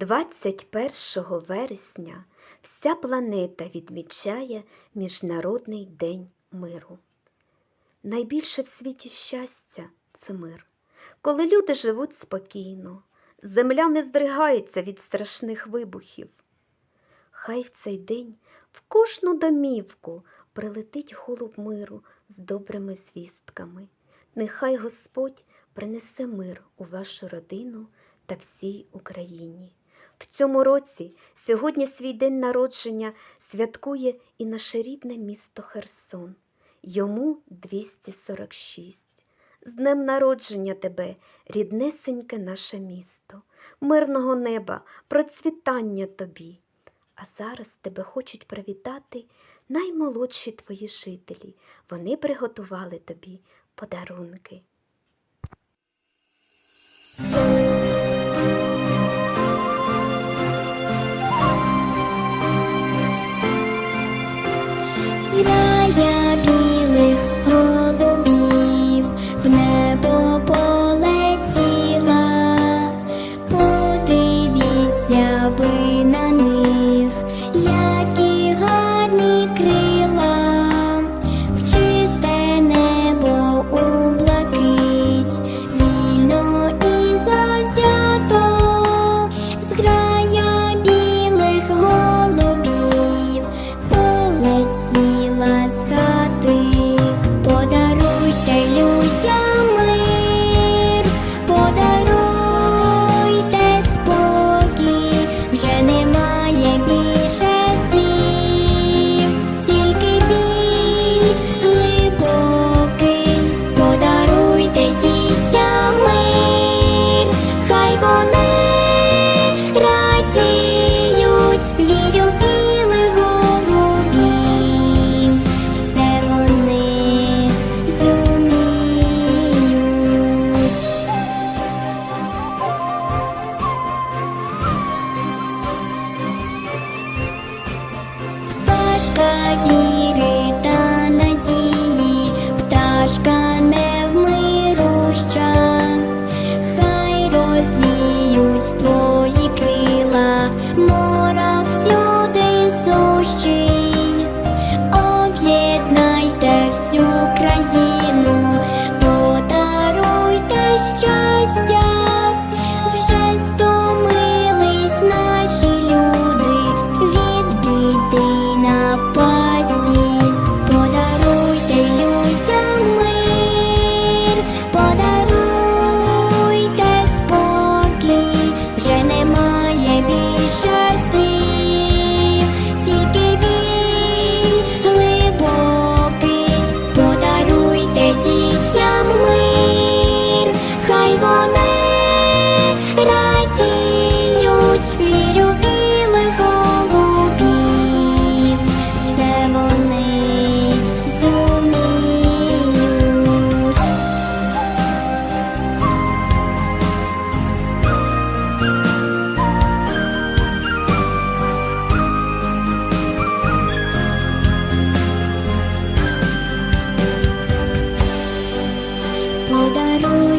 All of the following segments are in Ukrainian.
21 вересня вся планета відмічає Міжнародний день миру. Найбільше в світі щастя це мир, коли люди живуть спокійно, земля не здригається від страшних вибухів. Хай в цей день в кожну домівку прилетить голуб миру з добрими звістками. Нехай Господь принесе мир у вашу родину та всій Україні. В цьому році сьогодні свій день народження святкує і наше рідне місто Херсон. Йому 246. З днем народження тебе, ріднесеньке наше місто, мирного неба, процвітання тобі. А зараз тебе хочуть привітати наймолодші твої жителі. Вони приготували тобі подарунки. Віри та надії, пташка невмируща, хай розвіють твої крила, морок всюди сущий, об'єднайте всю країну, подаруйте щастя, 我的路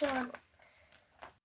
这ゃ。